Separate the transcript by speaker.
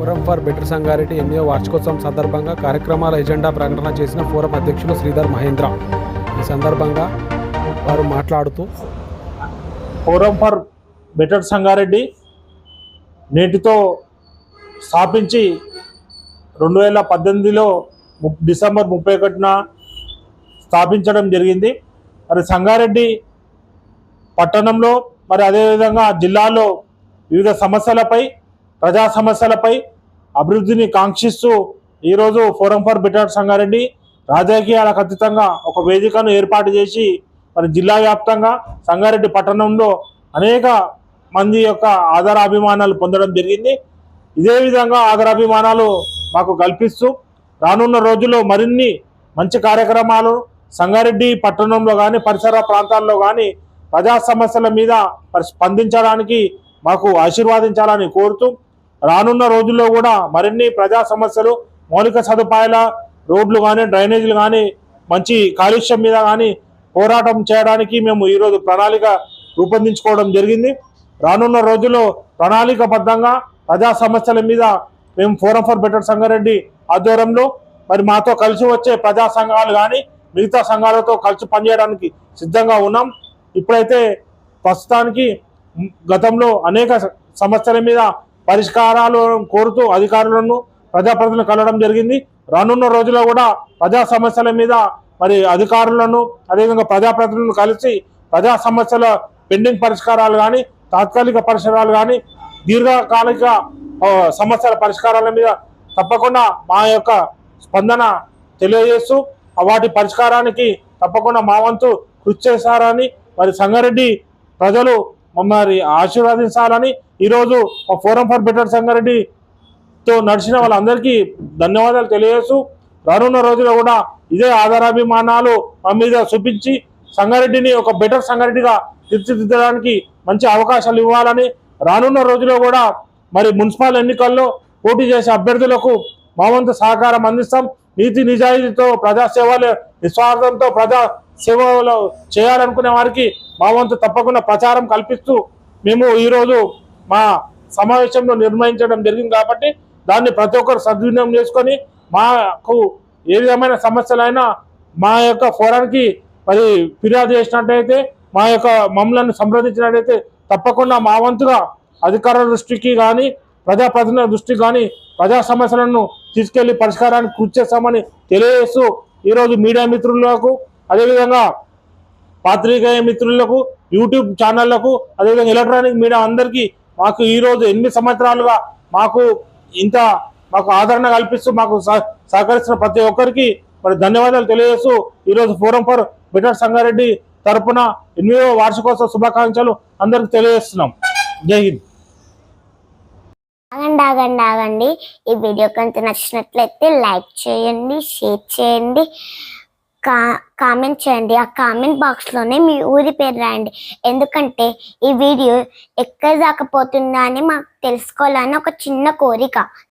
Speaker 1: Forum for better Sangareddy ఎనిమిదో వార్షికోత్సవం సందర్భంగా కార్యక్రమాల ఎజెండా ప్రకటన చేసిన ఫోరం అధ్యక్షులు శ్రీధర్ మహేంద్ర. ఈ సందర్భంగా వారు మాట్లాడుతూ
Speaker 2: ఫోరం ఫర్ బెటర్ సంగారెడ్డి నేటితో స్థాపించి రెండు వేల పద్దెనిమిదిలో డిసెంబర్ ముప్పై ఒకటిన స్థాపించడం జరిగింది. మరి సంగారెడ్డి పట్టణంలో మరి అదేవిధంగా జిల్లాలో వివిధ సమస్యలపై ప్రజా సమస్యలపై అభివృద్ధిని కాంక్షిస్తూ ఈరోజు ఫోరం ఫర్ బెటర్ సంగారెడ్డి రాజకీయాలకు అతీతంగా ఒక వేదికను ఏర్పాటు చేసి మరి జిల్లా వ్యాప్తంగా సంగారెడ్డి పట్టణంలో అనేక మంది యొక్క ఆధారాభిమానాలు పొందడం జరిగింది. ఇదే విధంగా ఆధారాభిమానాలు మాకు కల్పిస్తూ రానున్న రోజుల్లో మరిన్ని మంచి కార్యక్రమాలు సంగారెడ్డి పట్టణంలో కానీ పరిసర ప్రాంతాల్లో కానీ ప్రజా సమస్యల మీద మరి స్పందించడానికి మాకు ఆశీర్వాదించాలని కోరుతూ రానున్న రోజుల్లో కూడా మరిన్ని ప్రజా సమస్యలు మౌలిక సదుపాయాల రోడ్లు కానీ డ్రైనేజీలు కానీ మంచి కాలుష్యం మీద కానీ పోరాటం చేయడానికి మేము ఈరోజు ప్రణాళిక రూపొందించుకోవడం జరిగింది. రానున్న రోజుల్లో ప్రణాళికబద్ధంగా ప్రజా సమస్యల మీద మేము ఫోరం ఫర్ బెటర్ సంగారెడ్డి ఆధ్వర్యంలో మరి మాతో కలిసి వచ్చే ప్రజా సంఘాలు కానీ మిగతా సంఘాలతో కలిసి పనిచేయడానికి సిద్ధంగా ఉన్నాం. ఇప్పుడైతే ప్రస్తుతానికి గతంలో అనేక సమస్యల మీద పరిష్కారాలు కోరుతూ అధికారులను ప్రజాప్రతినిధులను కలవడం జరిగింది. రానున్న రోజుల్లో కూడా ప్రజా సమస్యల మీద మరి అధికారులను అదేవిధంగా ప్రజాప్రతినిధులను కలిసి ప్రజా సమస్యల పెండింగ్ పరిష్కారాలు కానీ తాత్కాలిక పరిష్కారాలు కానీ దీర్ఘకాలిక సమస్యల పరిష్కారాల మీద తప్పకుండా మా యొక్క స్పందన తెలియజేస్తూ వాటి పరిష్కారానికి తప్పకుండా మా వంతు కృషి చేశారని మరి సంగారెడ్డి ప్రజలు మమ్మల్ని ఆశీర్వదించాలని ఈరోజు ఫోరం ఫర్ బెటర్ సంగారెడ్డితో నడిచిన వాళ్ళందరికీ ధన్యవాదాలు తెలియజేస్తూ రానున్న రోజుల్లో కూడా ఇదే ఆధారాభిమానాలు మా మీద చూపించి సంగారెడ్డిని ఒక బెటర్ సంగారెడ్డిగా తీర్చిదిద్దడానికి మంచి అవకాశాలు ఇవ్వాలని రానున్న రోజుల్లో కూడా మరి మున్సిపల్ ఎన్నికల్లో పోటీ చేసే అభ్యర్థులకు మా వంతు సహకారం అందిస్తాం. నీతి నిజాయితీతో ప్రజాసేవలు నిస్వార్థంతో ప్రజా సేవలు చేయాలనుకునే వారికి మా వంతు తప్పకుండా ప్రచారం కల్పిస్తూ మేము ఈరోజు మా సమావేశంలో నిర్ణయించడం జరిగింది కాబట్టి దాన్ని ప్రతి ఒక్కరు సద్వినియోగం చేసుకొని మాకు ఏ విధమైన సమస్యలైనా మా యొక్క ఫోరానికి మరి ఫిర్యాదు చేసినట్టయితే మా యొక్క మమ్మల్ని సంప్రదించినట్టయితే తప్పకుండా మా వంతుగా అధికారుల దృష్టికి కానీ ప్రజాప్రతినిధుల దృష్టికి కానీ ప్రజా సమస్యలను తీసుకెళ్ళి పరిష్కారానికి కృషి చేస్తామని తెలియజేస్తూ ఈరోజు మీడియా మిత్రులకు అదేవిధంగా పాత్రికేయ మిత్రులకు యూట్యూబ్ ఛానళ్ళకు అదేవిధంగా ఎలక్ట్రానిక్ మీడియా అందరికీ మాకు ఈరోజు ఎనిమిది సంవత్సరాలుగా మాకు ఇంత మాకు ఆదరణ కల్పిస్తూ మాకు సహ- సహకరిస్తున్న ప్రతి ఒక్కరికి మరి ధన్యవాదాలు తెలియజేస్తూ ఈరోజు ఫోరం ఫర్ బెటర్ సంగారెడ్డి తరపున ఎనిమిదో వార్షికోత్సవ శుభాకాంక్షలు అందరికి తెలియజేస్తున్నాం. జై హింద్.
Speaker 3: ఆగండి ఆగండి ఆగండి. ఈ వీడియో కొంత నచ్చినట్లయితే లైక్ చేయండి షేర్ చేయండి. కా కామెంట్ చేయండి. ఆ కామెంట్ బాక్స్లోనే మీ ఊరి పేరు రాయండి. ఎందుకంటే ఈ వీడియో ఎక్కడ దాకా పోతుందా అని మాకు తెలుసుకోవాలని ఒక చిన్న కోరిక.